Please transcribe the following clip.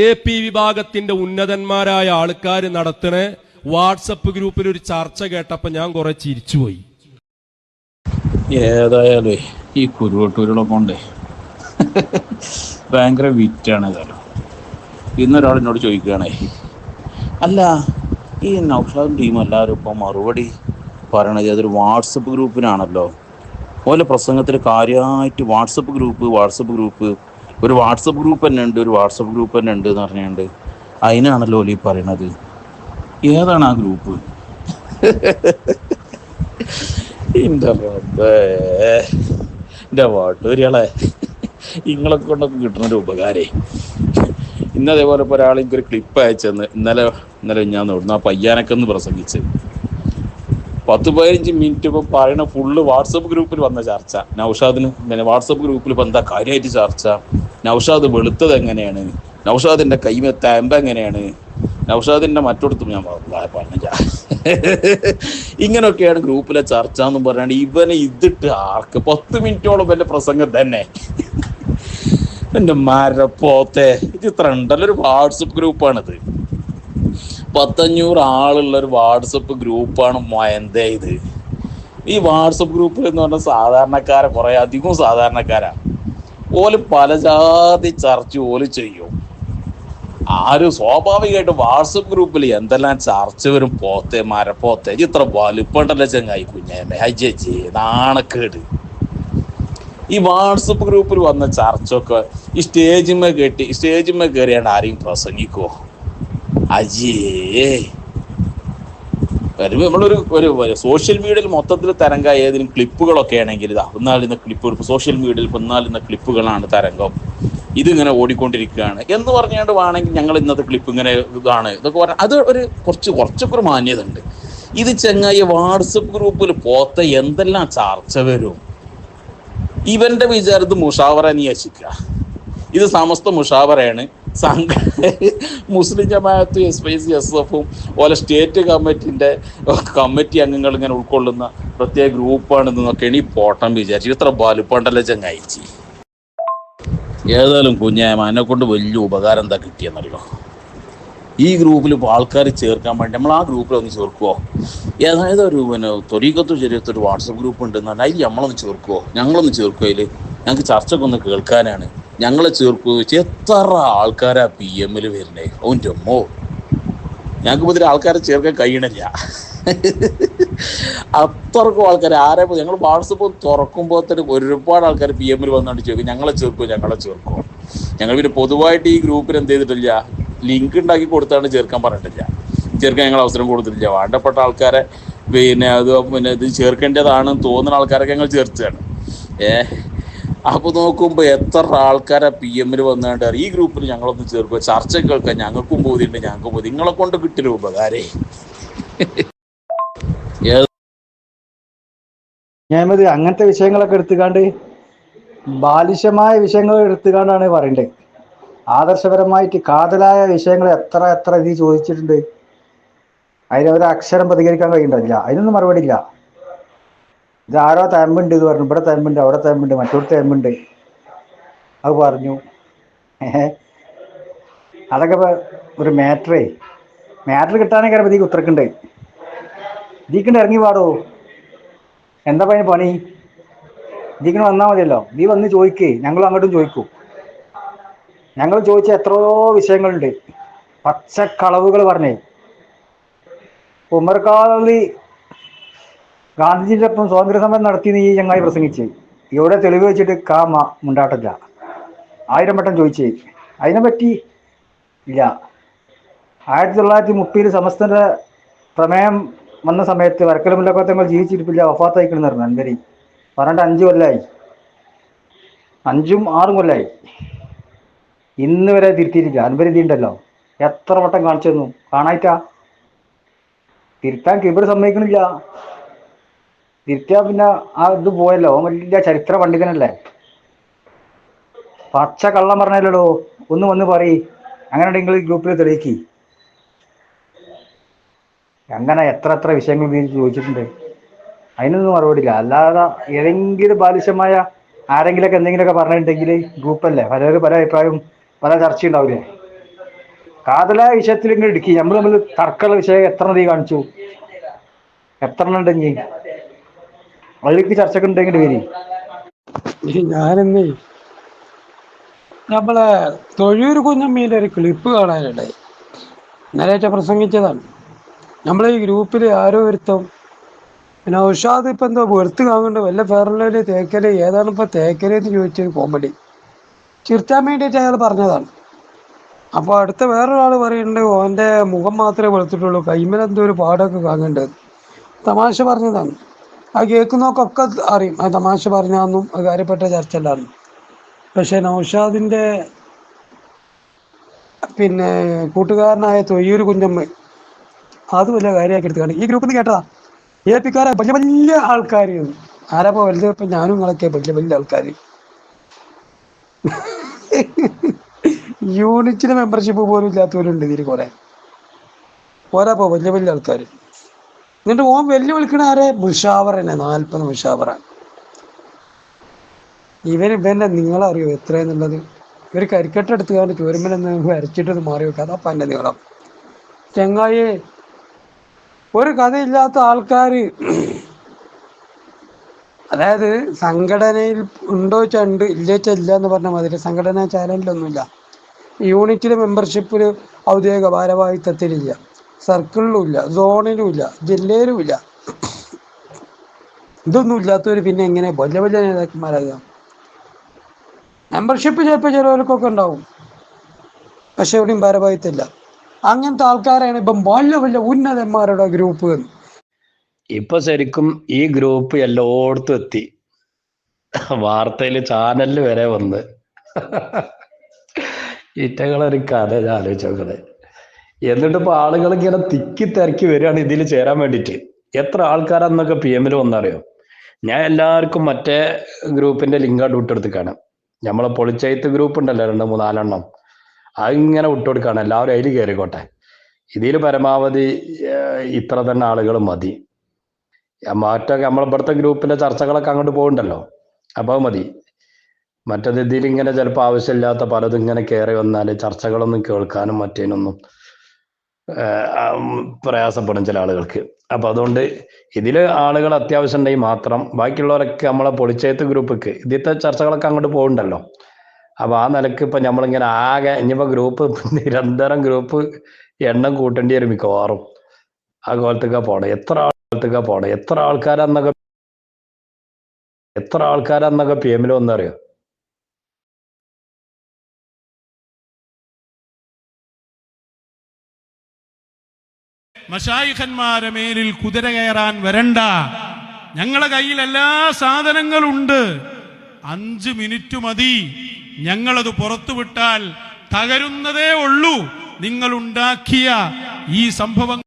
A P വിഭാഗത്തിന്റെ ഉന്നതന്മാരായ ആൾക്കാർ നടത്തുന്ന വാട്സപ്പ് ഗ്രൂപ്പിൽ ഒരു ചർച്ച കേട്ടപ്പോ ഞാൻ കുറെ ചിരിച്ചുപോയി. ഏതായാലും ഈ കുരുവട്ടൂരുകളെ കൊണ്ടേ. ഭയങ്കര വിറ്റാണ് ഏതായാലും ഇന്നൊരാൾ എന്നോട് ചോദിക്കുകയാണേ അല്ല ഈ നൗഷാദ് ടീം എല്ലാവരും ഇപ്പോൾ മറുപടി പറയണത് അതൊരു വാട്സപ്പ് ഗ്രൂപ്പിനാണല്ലോ? ഓലെ പ്രസംഗത്തിൽ കാര്യമായിട്ട് വാട്സപ്പ് ഗ്രൂപ്പ് വാട്സപ്പ് ഗ്രൂപ്പ് ഒരു വാട്സപ്പ് ഗ്രൂപ്പ് തന്നെ ഉണ്ട് ഒരു വാട്സപ്പ് ഗ്രൂപ്പ് തന്നെ ഉണ്ട് എന്ന് പറഞ്ഞുകൊണ്ട് അതിനാണല്ലോ ഈ പറയണത്. ഏതാണ് ആ ഗ്രൂപ്പ്? റബ്ബേ. എന്റെ വാട്ടൂരികളെ നിങ്ങളെ കൊണ്ടൊക്കെ കിട്ടുന്നൊരു ഉപകാരേ. ഇന്ന് അതേപോലെ ഇപ്പോൾ ഒരാൾ എനിക്കൊരു ക്ലിപ്പ് അയച്ചെന്ന് ഇന്നലെ ഇന്നലെ ഞാൻ നോടുന്നു ആ പയ്യാനൊക്കെ ഒന്ന് പ്രസംഗിച്ച്. പത്ത് പതിനഞ്ച് മിനിറ്റ് ഇപ്പം പറയണ ഫുള്ള് വാട്സപ്പ് ഗ്രൂപ്പിൽ വന്ന ചർച്ച. നൗഷാദിന് പിന്നെ വാട്സപ്പ് ഗ്രൂപ്പിൽ എന്താ കാര്യമായിട്ട് ചർച്ച? നൗഷാദ് വെളുത്തത് എങ്ങനെയാണ്? നൗഷാദിന്റെ കൈമ താമ്പ എങ്ങനെയാണ്? നൗഷാദിന്റെ മറ്റൊടത്തും ഞാൻ പറഞ്ഞ ഇങ്ങനെയൊക്കെയാണ് ഗ്രൂപ്പിലെ ചർച്ച എന്ന് പറയുന്നത് ഇവനെ ഇതിട്ട് ആർക്ക്? പത്ത് മിനിറ്റോളം വല്ല പ്രസംഗം തന്നെ. എന്റെ മരപ്പോത്തെ. ഇത് ഇത്ര ഉണ്ടല്ലോ ഒരു വാട്സപ്പ് ഗ്രൂപ്പാണിത്. പത്തഞ്ഞൂറ് ആളുള്ള ഒരു വാട്സപ്പ് ഗ്രൂപ്പാണ് മയന്തേ ഇത്. ഈ വാട്സപ്പ് ഗ്രൂപ്പിൽ എന്ന് പറഞ്ഞാൽ സാധാരണക്കാരെ കുറെ അധികവും സാധാരണക്കാരാ. ഓൽ പല ജാതി ചർച്ച ഓൽ ചെയ്യും. ആരും സ്വാഭാവികമായിട്ട് വാട്സപ്പ് ഗ്രൂപ്പിൽ എന്തെല്ലാം ചർച്ച വരും പോത്തെ മരപ്പോത്തെ ഇത് ഇത്ര വലുപ്പണ്ടല്ല ചെങ്ങായി കുഞ്ഞേ. അജ്ജി നാണക്കേട്. ഈ വാട്സപ്പ് ഗ്രൂപ്പിൽ വന്ന ചർച്ചൊക്കെ ഈ സ്റ്റേജിന്മേ കെട്ടി സ്റ്റേജിന്മേ കയറിയാണ്ട് ആരെയും പ്രസംഗിക്കോ അജേ വരുമ്പോൾ നമ്മളൊരു ഒരു സോഷ്യൽ മീഡിയയിൽ മൊത്തത്തിൽ തരംഗ ഏതെങ്കിലും ക്ലിപ്പുകളൊക്കെ ആണെങ്കിൽ ഇതാ ഒന്നാലിന്ന ക്ലിപ്പ് സോഷ്യൽ മീഡിയയിൽ ഒന്നാലിന്ന ക്ലിപ്പുകളാണ് തരംഗം. ഇതിങ്ങനെ ഓടിക്കൊണ്ടിരിക്കുകയാണ്. എന്ന് പറഞ്ഞുകൊണ്ട് വേണമെങ്കിൽ ഞങ്ങൾ ഇന്നത്തെ ക്ലിപ്പ് ഇങ്ങനെ ഇതാണ്. ഇതൊക്കെ പറഞ്ഞാൽ അത് ഒരു കുറച്ച് കുറച്ചൊക്കെ ഒരു മാന്യത ഉണ്ട്. ഇത് ചെങ്ങായി വാട്സപ്പ് ഗ്രൂപ്പിൽ പോത്ത എന്തെല്ലാം ചർച്ച വരും? ഇവന്റെ വിചാരത്ത് മുഷാവറ അന്വേഷിക്കുക ഇത് സമസ്ത മുഷാവറയാണ്. സംഘ Muslim Jamaat S P C S എഫും ഓലെ സ്റ്റേറ്റ് കമ്മിറ്റിന്റെ കമ്മിറ്റി അംഗങ്ങൾ ഇങ്ങനെ ഉൾക്കൊള്ളുന്ന പ്രത്യേക ഗ്രൂപ്പാണെന്നൊക്കെയാണ് ഈ പോട്ടം വിചാരിച്ചു. ഇത്ര വലുപ്പണ്ടല്ലോ ചങ്ങായിച്ചി. ഏതായാലും കുഞ്ഞായ്മ എന്നെ കൊണ്ട് വലിയ ഉപകാരം എന്താ കിട്ടിയെന്നറിയോ? ഈ ഗ്രൂപ്പിൽ ഇപ്പോൾ ആൾക്കാർ ചേർക്കാൻ വേണ്ടി നമ്മൾ ആ ഗ്രൂപ്പിൽ ഒന്ന് ചേർക്കുമോ ഏതായത് ഒരു പിന്നെ തൊരീക്കത്തു ചെറിയത്തൊരു വാട്സപ്പ് ഗ്രൂപ്പ് ഉണ്ട് എന്നാൽ അതിൽ നമ്മളൊന്ന് ചേർക്കുമോ ഞങ്ങളൊന്ന് ചേർക്കുമോ അതിൽ ഞങ്ങൾക്ക് ചർച്ചയ്ക്കൊന്ന് കേൾക്കാനാണ്. ഞങ്ങളെ ചേർക്കുക എത്ര ആൾക്കാരാ പി എമ്മിൽ വരുന്നേ? ഓന്റെ അമ്മോ ഞങ്ങൾക്ക് മുതൽ ആൾക്കാരെ ചേർക്കാൻ കഴിയണില്ല. അത്രക്കും ആൾക്കാർ ആരെ ഞങ്ങൾ വാട്സപ്പ് തുറക്കുമ്പോൾ തന്നെ ഒരുപാട് ആൾക്കാർ പി എമ്മിൽ വന്നുകൊണ്ട് ചോദിക്കും ഞങ്ങളെ ചേർക്കുമോ ഞങ്ങളെ ചേർക്കുമോ ഞങ്ങൾ പിന്നെ പൊതുവായിട്ട് ഈ ഗ്രൂപ്പിൽ എന്ത് ചെയ്തിട്ടില്ല? ലിങ്ക് ഉണ്ടാക്കി കൊടുത്താണ് ചേർക്കാൻ പറഞ്ഞിട്ടില്ല. ചേർക്കാൻ ഞങ്ങൾ അവസരം കൊടുത്തിട്ടില്ല. വേണ്ടപ്പെട്ട ആൾക്കാരെ പിന്നെ അത് പിന്നെ ഇത് ചേർക്കേണ്ടതാണെന്ന് തോന്നുന്ന ആൾക്കാരൊക്കെ ഞങ്ങൾ ചേർത്തതാണ്. ഏ അപ്പൊ നോക്കുമ്പോ എത്ര ആൾക്കാരെ പി എമ്മിൽ വന്നുകൊണ്ട് ഈ ഗ്രൂപ്പിൽ ഞങ്ങളൊന്ന് ചേർക്കുക ചർച്ച കേൾക്കാൻ ഞങ്ങൾക്കും ബോധ്യമുണ്ട് ഞങ്ങൾക്കും ബോധ്യം നിങ്ങളെ കൊണ്ട് കിട്ടില്ല ഉപകാരേ. ഞാനത് അങ്ങനത്തെ വിഷയങ്ങളൊക്കെ എടുത്തുകാണ്ട് ബാലിശമായ വിഷയങ്ങൾ എടുത്തുകാണ്ടാണ് പറയണ്ടേ. ആദർശപരമായിട്ട് കാതലായ വിഷയങ്ങൾ എത്ര എത്ര ഇത് ചോദിച്ചിട്ടുണ്ട്. അതിനൊരു അക്ഷരം പ്രതികരിക്കാൻ കഴിയണ്ടല്ല അതിനൊന്നും മറുപടി ഇല്ല. ഇത് ആരോ തയമ്പുണ്ട് ഇത് പറഞ്ഞു. ഇവിടെ തയമ്പുണ്ട് അവിടെ തയമ്പുണ്ട് മറ്റൊരു തയമ്പുണ്ട് അത് പറഞ്ഞു. അതൊക്കെ ഇപ്പൊ ഒരു മാറ്ററേ. മാറ്റർ കിട്ടാനൊക്കെ ഇതിക്ക് ഉത്തരക്കുണ്ട്. ഇതിക്കണ്ട് ഇറങ്ങി പാടോ? എന്താ പയ്യന് പണി? ഇതിക്കണ് വന്നാൽ മതിയല്ലോ. നീ വന്ന് ചോദിക്കേ. ഞങ്ങളും അങ്ങോട്ടും ചോദിക്കൂ. ഞങ്ങൾ ചോദിച്ച എത്രയോ വിഷയങ്ങളുണ്ട്. പച്ചക്കളവുകൾ പറഞ്ഞേ. ഉമ്മർക്കാളി ഗാന്ധിജിയുടെ ഒപ്പം സ്വാതന്ത്ര്യ സമരം നടത്തി നീ ചങ്ങായി പ്രസംഗിച്ച് ഇവിടെ തെളിവ് വെച്ചിട്ട് കാമ മുണ്ടാട്ടില്ല. ആയിരം വട്ടം ചോദിച്ചേ അതിനെ പറ്റി ഇല്ല. ആയിരത്തി തൊള്ളായിരത്തി മുപ്പതിൽ സമസ്തന്റെ പ്രമേയം വന്ന സമയത്ത് വരക്കല മുല്ലക്കോത്തങ്ങൾ ജീവിച്ചിരിപ്പില്ല വഫാത്തായിക്കണെന്ന് പറഞ്ഞു അൻവരി. പറഞ്ഞിട്ട് അഞ്ചു കൊല്ലായി. അഞ്ചും ആറും കൊല്ലായി. ഇന്ന് വരെ തിരുത്തിയിട്ടില്ല. അൻവരി ഉണ്ടല്ലോ എത്ര വട്ടം കാണിച്ചു തന്നു? കാണായിട്ടാ. തിരുത്താൻ കിബർ സമ്മതിക്കണില്ല. തിരുത്തിയാ പിന്നെ ആ ഇത് പോയല്ലോ. ഓൻ വലിയ ചരിത്ര പണ്ഡിതനല്ലേ? പച്ച കള്ളം പറഞ്ഞല്ലോ ഒന്ന് വന്ന് പറയ്. അങ്ങനെ ഉണ്ടെങ്കിൽ ഗ്രൂപ്പിൽ തെളിയിക്കി. അങ്ങനെ എത്ര എത്ര വിഷയങ്ങൾ നീ ചോദിച്ചിട്ടുണ്ട്. അതിനൊന്നും മറുപടിയില്ല. അല്ലാതെ ഏതെങ്കിലും ബാലിശമായ ആരെങ്കിലൊക്കെ എന്തെങ്കിലുമൊക്കെ പറഞ്ഞിട്ടുണ്ടെങ്കിൽ ഗ്രൂപ്പല്ലേ? പലരും പല അഭിപ്രായവും പല ചർച്ച ഉണ്ടാവില്ലേ? കാതലായ വിഷയത്തിൽ ഇങ്ങനെ ഇടുക്കി. നമ്മൾ നമ്മൾ തർക്കമുള്ള വിഷയം എത്ര നീ കാണിച്ചു? എത്ര ഉണ്ടെങ്കിൽ അതിലേക്ക് ചർച്ചയൊക്കെ ഉണ്ടെങ്കിൽ ഞാനെന്നേ നമ്മളെ തൊഴിയൂർ കുഞ്ഞമ്മീന്റെ ഒരു ക്ലിപ്പ് കാണാനുണ്ടായി ഇന്നലേറ്റ പ്രസംഗിച്ചതാണ്. നമ്മളെ ഈ ഗ്രൂപ്പിൽ ആരോ ഒരുത്തം പിന്നെ ഉഷാദ് ഇപ്പം എന്തോ വെറുത്ത് കാണുന്നുണ്ട് വല്ല ഫെയർലവൽ തേക്കൽ ഏതാണ് ഇപ്പം തേക്കൽ എന്ന് ചോദിച്ചൊരു കോമഡി ചിർത്താൻ വേണ്ടിയിട്ട് അയാൾ പറഞ്ഞതാണ്. അപ്പോൾ അടുത്ത വേറൊരാൾ പറയുന്നുണ്ട് ഓന്റെ മുഖം മാത്രമേ വെളുത്തിട്ടുള്ളൂ കൈമലെന്തോ ഒരു പാടൊക്കെ കാണുന്നുണ്ട് തമാശ പറഞ്ഞതാണ്. ആ കേൾക്കുന്നവർക്കൊക്കെ അറിയും. ആ തമാശ പറഞ്ഞാന്നും കാര്യപ്പെട്ട ചർച്ച അല്ലാന്ന് പക്ഷെ നൗഷാദിന്റെ പിന്നെ കൂട്ടുകാരനായ തൊയ്യൂർ കുഞ്ഞമ്മ അത് വലിയ കാര്യമാക്കി എടുത്താണ് ഈ ഗ്രൂപ്പിൽ നിന്ന് കേട്ടതാ. എ പിക്കാരെ വലിയ വലിയ ആൾക്കാർ ആരാപ്പോ വലുത്? ഇപ്പം ഞാനും നിങ്ങളൊക്കെ വലിയ വലിയ ആൾക്കാർ യൂണിറ്റിന് മെമ്പർഷിപ്പ് പോലും ഇല്ലാത്തവരുണ്ട് ഇതിൽ കുറെ. പോരാപ്പോ വലിയ വലിയ ആൾക്കാർ എന്നിട്ട് ഓൻ വെല്ലുവിളിക്കണ ആരെ? മുഷാവറനെ നാൽപ്പത് മുഷാവറ ഇവൻ ഇവന്റെ നിങ്ങളറിയോ എത്രയെന്നുള്ളത്? ഇവർ കരിക്കട്ട എടുത്തുകൊണ്ട് ചുരുമ്പലെന്ന് വരച്ചിട്ടത് മാറി വെക്കുക അതാ പന്റെ നീളം. ചെങ്ങായി ഒരു കഥയില്ലാത്ത ആൾക്കാർ അതായത് സംഘടനയിൽ ഉണ്ടോ ചണ്ട് ഇല്ലേ ഇല്ല എന്ന് പറഞ്ഞ മാതിരി സംഘടനാ ചാനലിലൊന്നുമില്ല. യൂണിറ്റിലെ മെമ്പർഷിപ്പിൽ ഔദ്യോഗിക ഭാരവാഹിത്വത്തിലില്ല. സർക്കിളിലും സോണിലുമില്ല ജില്ലയിലുമില്ല. ഇതൊന്നും ഇല്ലാത്തവർ പിന്നെ എങ്ങനെ വലിയ വലിയ നേതാക്കന്മാരാകാം? മെമ്പർഷിപ്പ് ചിലപ്പോൾ ചിലവർക്കൊക്കെ ഉണ്ടാവും. പക്ഷെ എവിടെയും ഭാരവാഹിത്തില്ല അങ്ങനത്തെ ആൾക്കാരാണ് ഇപ്പം വലിയ വലിയ ഉന്നതന്മാരുടെ ഗ്രൂപ്പ് ഇപ്പൊ ശരിക്കും ഈ ഗ്രൂപ്പ് എല്ലായിടത്തും എത്തി. വാർത്തയിൽ ചാനലിൽ വരെ വന്ന്. ഇറ്റകളൊരു കഥ ആലോചിച്ചോക്കണേ എന്നിട്ട് ഇപ്പൊ ആളുകൾ ഇങ്ങനെ തിക്കി തിരക്കി വരികയാണ് ഇതിൽ ചേരാൻ വേണ്ടിയിട്ട്. എത്ര ആൾക്കാരാന്നൊക്കെ പി എമ്മിൽ വന്നറിയോ? ഞാൻ എല്ലാവർക്കും മറ്റേ ഗ്രൂപ്പിന്റെ ലിങ്ക് ആയിട്ട് വിട്ടെടുത്ത് നമ്മളെ പൊളിച്ചയത്ത് ഗ്രൂപ്പ് ഉണ്ടല്ലോ രണ്ട് മൂന്നാലെണ്ണം. അതിങ്ങനെ വിട്ടുകൊടുക്കാണ് എല്ലാവരും അതിൽ കയറിക്കോട്ടെ ഇതിൽ പരമാവധി ഇത്ര തന്നെ ആളുകൾ മതി. മാറ്റൊക്കെ നമ്മളെ ഇവിടുത്തെ ഗ്രൂപ്പിലെ ചർച്ചകളൊക്കെ അങ്ങോട്ട് പോകുന്നുണ്ടല്ലോ അപ്പോൾ മതി. മറ്റേത് ഇതിൽ ഇങ്ങനെ ചിലപ്പോൾ ആവശ്യമില്ലാത്ത പലതും ഇങ്ങനെ കയറി വന്നാൽ ചർച്ചകളൊന്നും കേൾക്കാനും മറ്റേനൊന്നും പ്രയാസപ്പെടും ചില ആളുകൾക്ക്. അപ്പൊ അതുകൊണ്ട് ഇതിൽ ആളുകൾ അത്യാവശ്യം ഉണ്ടെങ്കിൽ മാത്രം ബാക്കിയുള്ളവരൊക്കെ നമ്മളെ പൊളിച്ചേത്ത് ഗ്രൂപ്പിക്ക് ഇതിലത്തെ ചർച്ചകളൊക്കെ അങ്ങോട്ട് പോകുന്നുണ്ടല്ലോ അപ്പൊ ആ നിലയ്ക്ക് ഇപ്പൊ നമ്മളിങ്ങനെ ആകെ ഇനിയിപ്പോ ഗ്രൂപ്പ് നിരന്തരം ഗ്രൂപ്പ് എണ്ണം കൂട്ടേണ്ടി വരും മിക്കവാറും. ആ കോലത്തേക്ക് പോണം എത്ര ആൾക്കാർക്കൊക്കെ പോണം എത്ര ആൾക്കാരെന്നൊക്കെ എത്ര ആൾക്കാരെന്നൊക്കെ പി എമ്മിൽ വന്നറിയോ? മഷായിഖന്മാരെ മേലിൽ കുതിര കയറാൻ വരണ്ട. ഞങ്ങളെ കയ്യിൽ എല്ലാ സാധനങ്ങളുണ്ട്. അഞ്ച് മിനിറ്റ് മതി. ഞങ്ങളത് പുറത്തുവിട്ടാൽ തകരുന്നതേ ഉള്ളൂ. നിങ്ങൾ ഉണ്ടാക്കിയ ഈ സംഭവങ്ങൾ